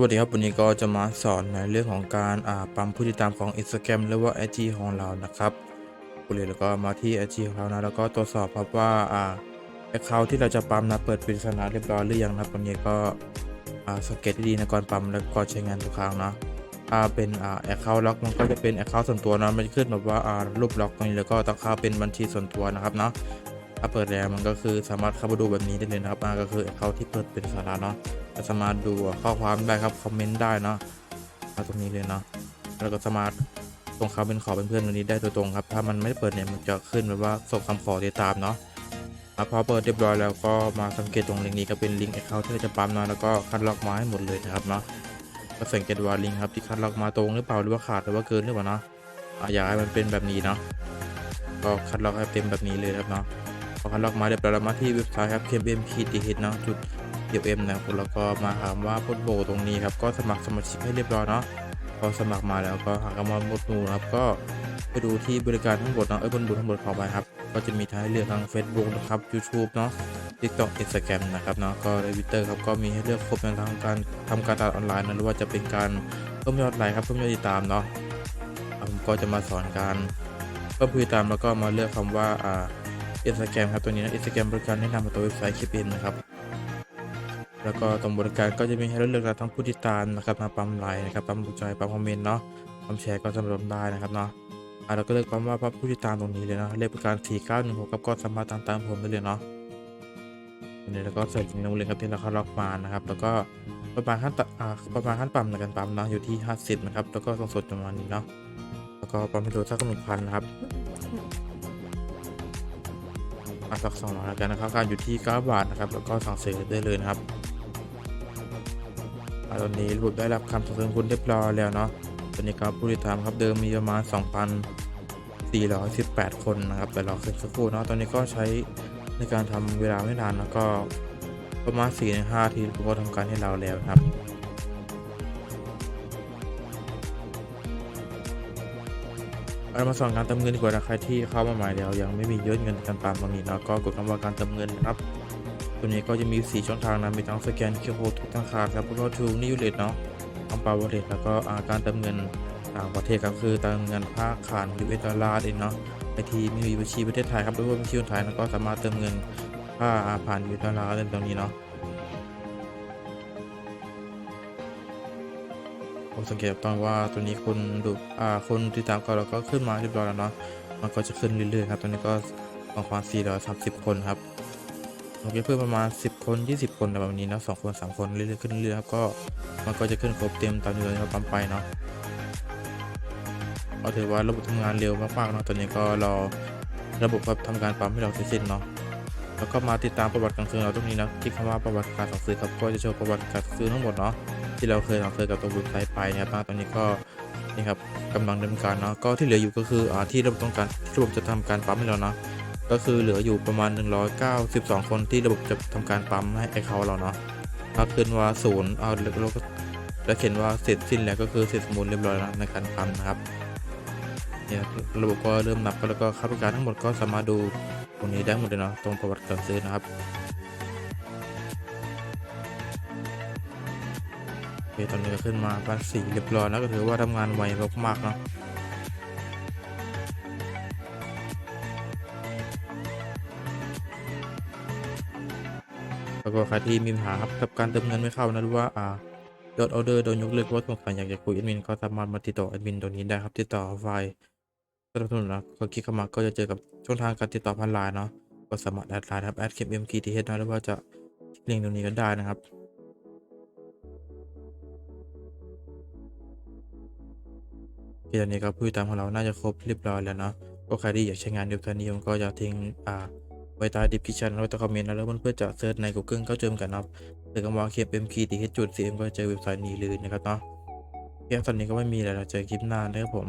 สวัสดีครับวันนี้ก็จะมาสอนในเรื่องของการอ่าปั๊มผู้ติดตามของ Instagram หรือว่า IG ของเรานะครับคุณเลยแล้วก็มาที่ IG ของเรานะแล้วก็ตรวจสอบครับว่าอ่าแอคเคาท์ที่เราจะปั๊มนะเปิดปริศนาเรียบร้อยหรือยังนะวันนี้ก็อ่าสังเกตดีๆนะก่อนปั๊มแล้วก็ใช้งานทุกครั้งนะถ้าเป็นอ่าแอคเคาท์ล็อกมันก็จะเป็นแอคเคาท์ส่วนตัวนะมันจะขึ้นแบบว่าอ่ารูปล็อกตรงนี้แล้วก็ตั้งค่าเป็นบัญชีส่วนตัวนะครับเนาะ ถ้าเปิดแล้วมันก็คือสามารถเข้าไปดูแบบนี้ได้เลยนะครับอ่าก็คือแอคเคาท์ที่เปิดเป็นสาระเนาะก็สามารถดูข้อความได้ครับคอมเมนต์ได้เนาะมาตรงนี้เลยเนาะแล้วก็สามารถส่งเขาเป็นขอเป็นเพื่อนตรงนี้ได้โดยตรงครับ ถ้ามันไม่ได้เปิดเนี่ยมันจะขึ้นแบบว่าส่งคำขอติดตามเนาะอะพอเปิดเรียบร้อยแล้วก็มาสังเกตตรงลิงก์นี้ก็เป็นลิงก์แอคเคาท์ที่เราจะปั๊มเนาะแล้วก็คัดล็อกมาให้หมดเลยนะครับเนาะก็สังเกตว่าลิงก์ครับที่คัดล็อกมาตรงหรือเปล่าหรือว่าขาดหรือว่าเกินหรือเปล่าเนาะอะอยากให้มันเป็นแบบนี้เนาะก็คัดล็อกให้เต็มแบบนี้เลยครับเนาะ พอคัดล็อกมาเรียบร้อยแล้วมาที่เว็บไซต์ครับ kmp t h เนาะจุดเดี๋ยวเอ็มนะครับแล้วก็มาถามว่าพุทโบตรงนี้ครับก็สมัครสมาชิกให้เรียบร้อยเนาะพอสมัครมาแล้วก็หากำมาหมดหมู่นะครับก็ไปดูที่บริการทั้งหมดเนาะเอ้ยบนดูทั้งหมดของไปครับก็จะมีทั้งให้เลือกทั้ง Facebook นะครับ YouTube เนาะ TikTok Instagram นะครับเนาะก็ในวิเตอร์ครับก็มีให้เลือกครบในทางการทำการตลาดออนไลน์นะหรือว่าจะเป็นการเพิ่มยอดไลค์ครับเพิ่มยอดติดตามเนาะอะผมก็จะมาสอนการเพิ่มผู้ติดตามแล้วก็มาเลือกคำว่าอ่า Instagram ครับตัวนี้นะ Instagram บริการแนะนำมาตัวเว็บไซต์คลิปเองนะครับ แล้วก็ตรงบริการก็จะมีให้เราเลือกทั้งผู้ติดตามนะครับมาปั๊มไลน์นะครับปั๊มหัวใจปั๊มคอมเมนต์เนาะปั๊มแชร์ก็สำหรับได้นะครับเนาะอะเราก็เลือกปั๊มว่าปั๊มผู้ติดตามตรงนี้เลยเนาะเรียกบริการ4916ครับก็สามารถตามตามผมได้เลยเนาะอันนี้แล้วก็เสร์ชในโรงเรียนครับที่เราเข้าล็อกมานะครับ แล้วก็ประมาณขั้นตอ่าประมาณขั้นปั๊มในการปั๊มเนาะอยู่ที่ 50 นะครับ แล้วก็ส่งสดประมาณนี้เนาะแล้วก็ปั๊มให้ดูสักหนึ่งพันนะครับ อะสักสองร้อยแล้วกันนะครับการอยู่ที่9บาทนะครับแล้วก็สั่งซื้อได้เลยนะครับตอนนี้ระบบได้รับคำสนับสนุนคุณเรียบร้อยแล้วเนาะตอนนี้ก็ผู้ติดตามครับเดิมมีประมาณ 2,418 คนนะครับแต่รอขึ้นสักครู่เนาะตอนนี้ก็ใช้ในการทำเวลาไม่นานแล้วก็ประมาณ4-5ทีผมก็ทำการให้เราแล้วครับ เรามาสอนการเติมเงินดีกว่านะใครที่เข้ามาใหม่แล้ว ยังไม่มียอดเงินในการปั๊มตรงนี้เนาะก็กดคำว่าการเติมเงินนะครับตัวนี้ก็จะมี 4 ช่องทางนะมีทั้งสแกนเคอร์โคดทุกธนาคารครับแล้วก็ทูนิวเลตเนาะอัมปาวเลตแล้วก็อาการเติมเงินต่างประเทศครับคือเติมเงินภาคขานยูเอสดอลลาร์เองเนาะไปที่ไม่มีบัญชีประเทศไทยครับหรือว่าบัญชีคนไทยแล้วก็สามารถเติมเงินค่าผ่านยูเอสดอลลาร์ได้ตรงนี้เนาะ ผมสังเกตตอนว่าตัวนี้คนดูอ่าคนติดตามก็เราก็ขึ้นมาเรียบร้อยแล้วเนาะมันก็จะขึ้นเรื่อยๆครับตอนนี้ก็ประมาณ430 คนครับโอเคเพิ่มประมาณ 10 คน 20 คนแบบนี้นะ2คน3คนเรื่อยๆขึ้นเรื่อยๆครับก็มันก็จะขึ้นครบเต็มตามจำนวนที่เราปั๊มไปเนาะก็ถือว่าระบบทำงานเร็วมากๆเนาะตอนนี้ก็รอระบบครับทำการปั๊มให้เราเสร็จสิ้นเนาะ แล้วก็มาติดตามประวัติการซื้อเราตรงนี้นะที่คำว่าประวัติการสั่งซื้อครับก็จะโชว์ประวัติการซื้อทั้งหมดเนาะที่เราเคยสั่งซื้อกับตัวเว็บไซต์ไปนะครับตอนนี้ก็นี่ครับกำลังดำเนินการเนาะก็ที่เหลืออยู่ก็คืออ่าที่ระบบต้องการระบบจะทำการปั๊มให้เราเนาะก็คือเหลืออยู่ประมาณ 192 คนที่ระบบจะทำการปั๊มให้ไอเขาเราเนาะถ้าขึ้นว่าศูนย์เอาแล้วก็แล้วเขียนว่าเสร็จสิ้นแล้วก็คือเสร็จสมบูรณ์เรียบร้อยแล้วในการปั๊มนะครับเนี่ยระบบก็เริ่มนับแล้วก็ค่าบริการทั้งหมดก็สามารถดู ตรงนี้ได้หมดเลยเนาะตรงประวัติการซื้อนะครับโอเคตอนนี้ก็ขึ้นมาพันสี่เรียบร้อยแล้วก็ถือว่าทำงานไวมากๆเนาะแล้วก็ใครที่มีปัญหาครับกับการเติมเงินไม่เข้านะหรือว่าอ่ายอดออเดอร์โดนยกเลิกว่าสงสัยอยากจะคุยแอดมินก็สามารถมาติดต่อแอดมินตัวนี้ได้ครับติดต่อไฟล์ สนับสนุนนะก็คลิกเข้ามาก็จะเจอกับช่องทางการติดต่อผ่านไลน์เนาะก็สามารถแอดไลน์ครับแอดเคมเอ็มกีทีเฮดนะหรือว่าจะคลิกลิงก์ตรงนี้ก็ได้นะครับโอเคตอนนี้ก็ผู้ติดตามของเราน่าจะครบเรียบร้อยแล้วเนาะก็ใครที่อยากใช้งานเดียวกันนี้ผมก็จะทิ้งอ่าไว้ใต้ดีพิชันไว้ใต้คอมเมนต์นะแล้วเพื่อนๆจะเซิร์ชใน Google ก็เจอกันนะครับหรือคำว่า KMK ตีจุด CM ก็เจอเว็บไซต์นี้เลยนะครับเนาะเพียงตอนนี้ก็ไม่มีอะไรเราเจอคลิปหน้านะครับผม